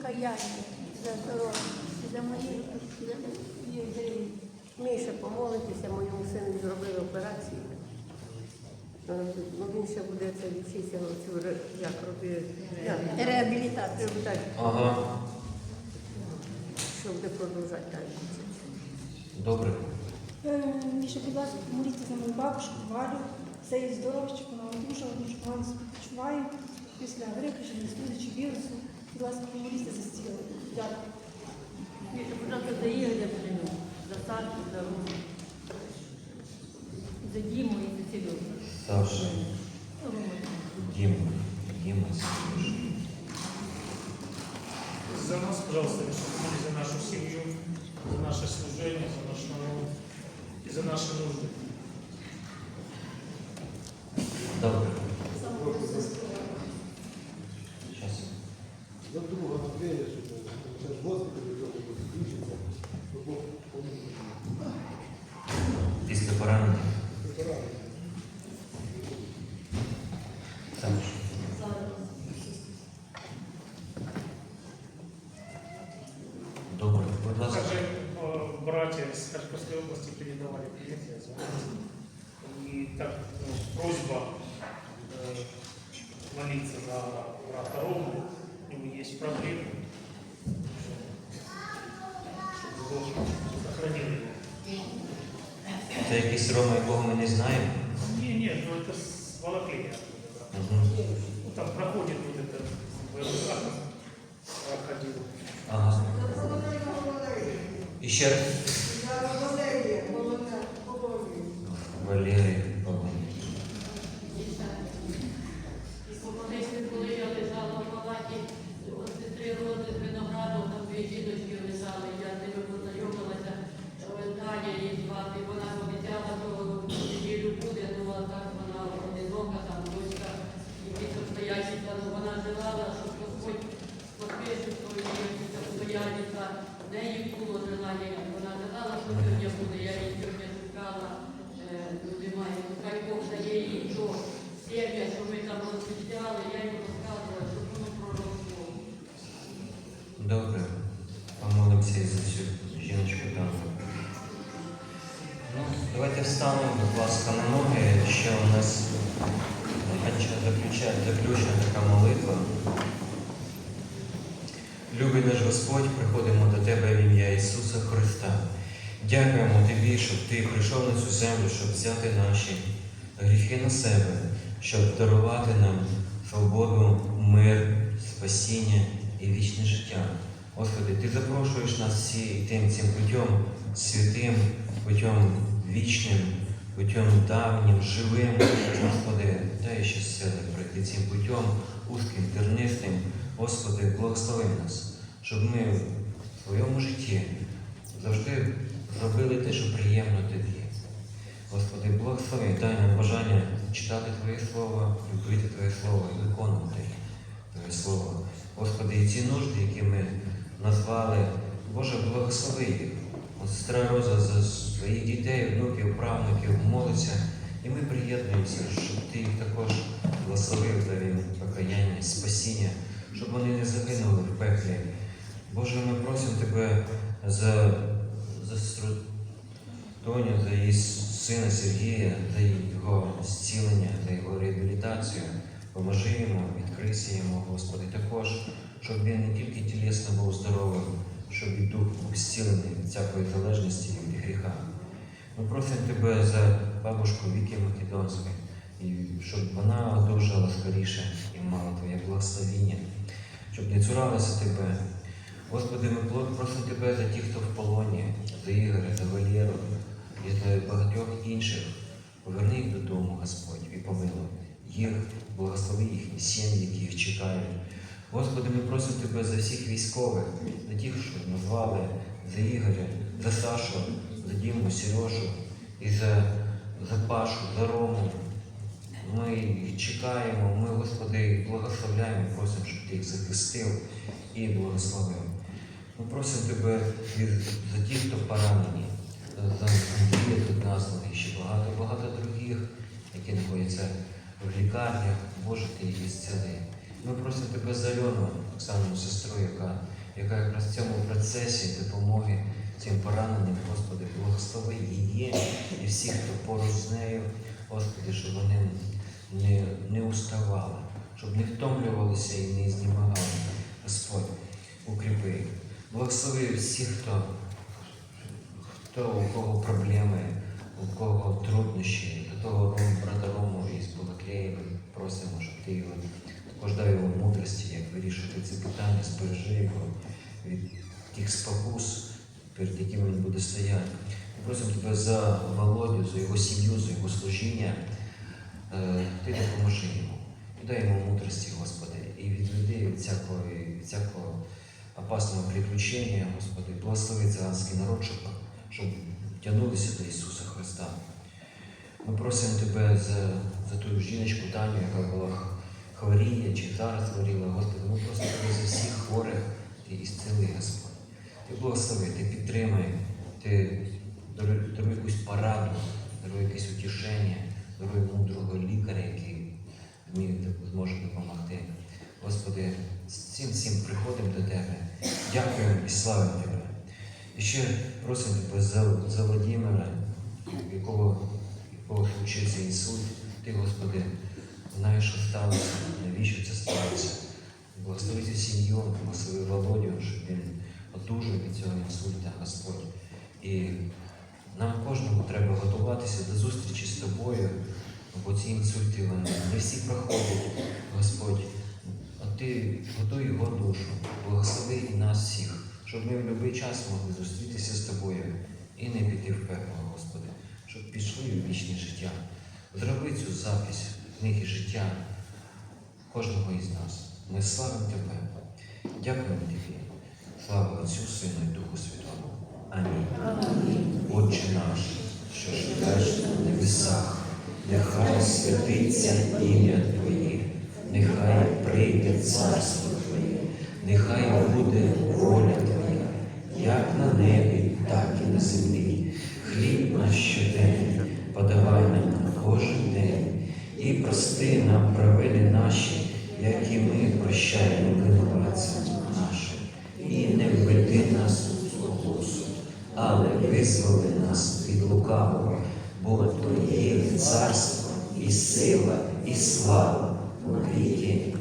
покаяння, за здоров'я, за мої гріхи. Міша, помолитися, моєму сину зробили операцію. Е, Ну, він ще буде це лічитися, цю як робити, реабілітацію, Ага, що буде продовжувати далі добре. Е, Міша, будь ласка, помоліться за мою бабушку Валю, за її здоров'я, щоб вона одужала, дуже погано себе почуває після грипу, чи вірусу. Ласка, помоліться за зцілення. Дякую. Будь ласка, за Ігоря прийму, за Сашу, за Рому, за Діму і за Сережу. Саша, Ну. Діма, Діма, Сережа. За нас, пожалуйста, за нашу семью, за наше служение, за наш народ и за наши нужды. Добре. За друга Матвея, щоб це ж госпіталь до того включиться, щоб Бог поміг. Після поранення. Препарати. Саш. Добре, будь ласка. Также э, братья из Харьковской области передавали привет, я звонил. И так ну, просьба э, молиться за брата Рому, у него есть проблемы, чтобы Бог сохранил его. Це якийсь Рома, якого ми не знаємо. Не, нет, ну это с Волоклея. Угу. Ну, там проходит вот это ВЛК, проходил. Ага. І ще раз. Будь ласка, на ноги, що у нас заключає, заключена така молитва. Любий наш Господь, приходимо до Тебе в ім'я Ісуса Христа. Дякуємо Тобі, щоб Ти прийшов на цю землю, щоб взяти наші гріхи на себе, щоб дарувати нам свободу, мир, спасіння і вічне життя. Господи, Ти запрошуєш нас всі йти цим путем святим, путем вічним, путем давнім, живим. Господи, дай ще сили пройти цим путем, узким, тернистим. Господи, благослови нас, щоб ми в своєму житті завжди зробили те, що приємно Тобі. Господи, благослови, дай нам бажання читати Твоє Слово, любити Твоє Слово і виконувати Твоє Слово. Господи, і ці нужди, які ми назвали, Боже, благослови їх. Сестра Роза за своїх дітей, внуків, правнуків молиться, і ми приєднуємося, щоб Ти їх також благословив, дав їм покаяння, спасіння, щоб вони не загинули в пеклі. Боже, ми просимо Тебе за, за сестру Тоню, за її сина Сергія, за його зцілення, за його реабілітацію. Поможи йому, відкрийся йому, Господи, також, щоб він не тільки тілесно був здоровим, щоб і дух був зцілений від всякої залежності від гріха. Ми просимо Тебе за бабушку Віки Македонську, і щоб вона одужала скоріше і мала Твоє благословіння, щоб не цуралася Тебе. Господи, ми просимо Тебе за тих, хто в полоні, за Ігоря, за Валєру і за багатьох інших. Поверни їх додому, Господь, і помилуй їх, благослови їхні сім'ї, які їх чекають. Господи, ми просимо Тебе за всіх військових, за тих, що назвали, за Ігоря, за Сашу, за Діму, Сережу і за, за Пашу, за Рому. Ми їх чекаємо, ми, Господи, їх благословляємо, просимо, щоб Ти їх захистив і благословив. Ми просимо Тебе за тих, хто поранені, за Андрія тут названий, і ще багато-багато других, які знаходяться в лікарнях, Боже, Ти їх зціли. Ми просимо тебе за Альону, Оксану, сестру, яка, яка якраз в цьому процесі допомоги цим пораненим, Господи, благослови її і всіх, хто поруч з нею, Господи, щоб вони не, не уставали, щоб не втомлювалися і не знімагали. Господь, укріпи. Благослови всіх, хто, хто у кого проблеми, у кого труднощі, до того брата Рому із Балаклеєва просимо, щоб ти його також його мудрості, як вирішити ці питання, збережи його від тих спокус, перед якими він буде стояти. Ми просимо тебе за Володю, за його сім'ю, за його служіння. Е, Ти допоможи йому. Дай йому мудрості, Господи, і відведи від всякого, від всякого опасного приключення, Господи, благослови циганський народ, щоб, щоб тягнулися до Ісуса Христа. Ми просимо Тебе за, за ту жіночку Таню, яка була хворіє чи зараз хворіла, Господи, ми Тебе за всіх хворих Ти ісцели, Господь. Ти благослови, Ти підтримай, Ти даруй, якусь пораду, даруй якесь утішення, даруй мудрого лікаря, який зможе допомогти. Господи, з цим всім приходимо до Тебе, дякуємо і славимо Тебе. І ще просимо Тебе за, за Владимира, в якого, якого случився інсульт. Ти, Господи, знаєш, що сталося, навіщо це сталося. Благослови цю сім'ю, благослови Володю, щоб він одужав від цього інсульта, Господь. І нам кожному треба готуватися до зустрічі з тобою, бо ці інсульти вони не всі проходять, Господь. А ти готуй його душу, благослови і нас всіх, щоб ми в будь-який час могли зустрітися з тобою і не піти в пекло, Господи, щоб пішли в вічне життя. Зроби цю запись книги життя кожного із нас. Ми славимо Тебе. Дякуємо Тобі. Слава Отцю, Сину і Духу Святому. Амінь. Отче наш, що живеш на небесах, нехай святиться ім'я Твоє, нехай прийде царство Твоє, нехай буде воля Твоя, як на небі, так і на землі. Хліб наш щоденний подавай нам кожен день і прости нам провини наші, як і ми прощаємо винуватцям нашим. І не введи нас у спокусу, але визволи нас від лукавого, бо Твоє царство і сила, і слава у віки.